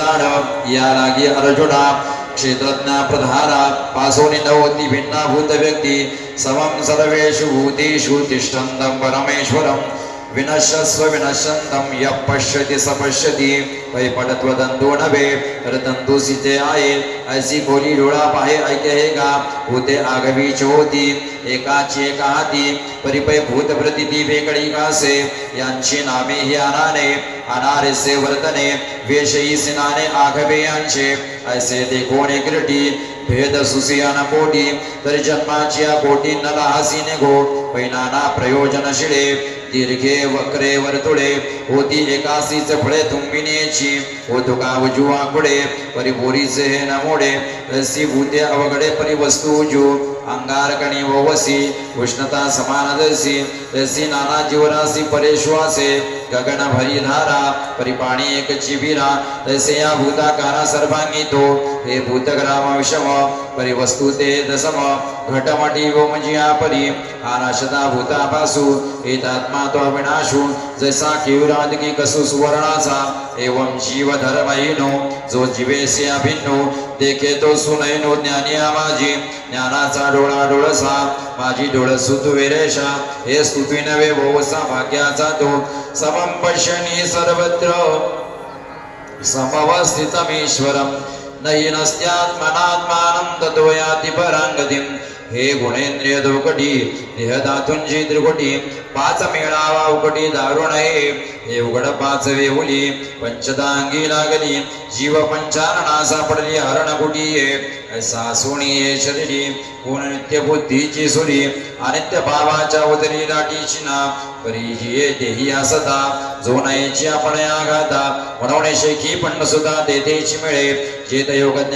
या लागी अर्जुना क्षेत्रज्ञा प्रधारा पासोनी नवती भिन्नाभूत व्यक्ती समं सर्वेषु भूतेषु तिष्ठन्तं परमेश्वरं विनश्यस्व विनश्यन्तं यः पश्यति स पश्यति। पै पटत्वदंतो नभे रतंतु सिते आहे ऐसी खोली डोळा पाहे ऐके हे गा भूते आगवी होती एकाची एका हाती परिपय भूत प्रतिती वेगळी कासे यांची नामे ही अनाने अनारेसे वर्तने वेशई सिनाने आघवे यांचे ऐसे कोणे किरटी भेद सुसियान पोटी तरी जन्माची या कोटी नला हसीने घो पैनाना प्रयोजन शिळे दीर्घे वक्रे वर्तुळे होती एकासीच फळे तुंबिनेची हो तुका उजुवा कुडे बोरीचे हे नमोडे रसी भूते अवघडे परी परिवस्तू जू अंगारकणी वसी उष्णता समानदर्शी रसी नाना जीवरासी परेश्वासे गगन भरी धारा परी पाणी एक चिबिरा तैसे या भूताकारा सर्वांगी तो हे भूतग्राम विषम परी वस्तू ते दसम घटमटी वोमजिया परी आनाशता भूतापासु एतात्मा तो विनाशू जैसा केवरादगी कसु सुवर्णाचा एवं जीव धर्महीनो जो जीवेसे अभिन्नो देखे तो सुनैनो ज्ञानी माझी ज्ञानाचा डोळा डोळसा माझी डोळ सुतुवेरेशा हे स्तुती नवे भोवसा भाग्याचा तो समम पश्यनी सर्वत्र समवस्थितमीश्वरं नहि नस्त्यात्मनात्मानं ततो याति हे गुणेंद्रिय दोकटी देहदातुंजी त्रिकुटी पाच मेळावा उकटी दारुण हे हे उघड पाच वेहुली पंचदांगी लागली जीव पंचारणा सापडली हरणकुटी. सासुणी शरीरी कोण नित्य बुद्धीची सुरी अनित्य भावाच्या उदरी लाटीची ना परी देही असता जो नयेची आपण आघाता म्हणून शेखी पण सुद्धा तेथेची मिळे. चेत योग ज्ञान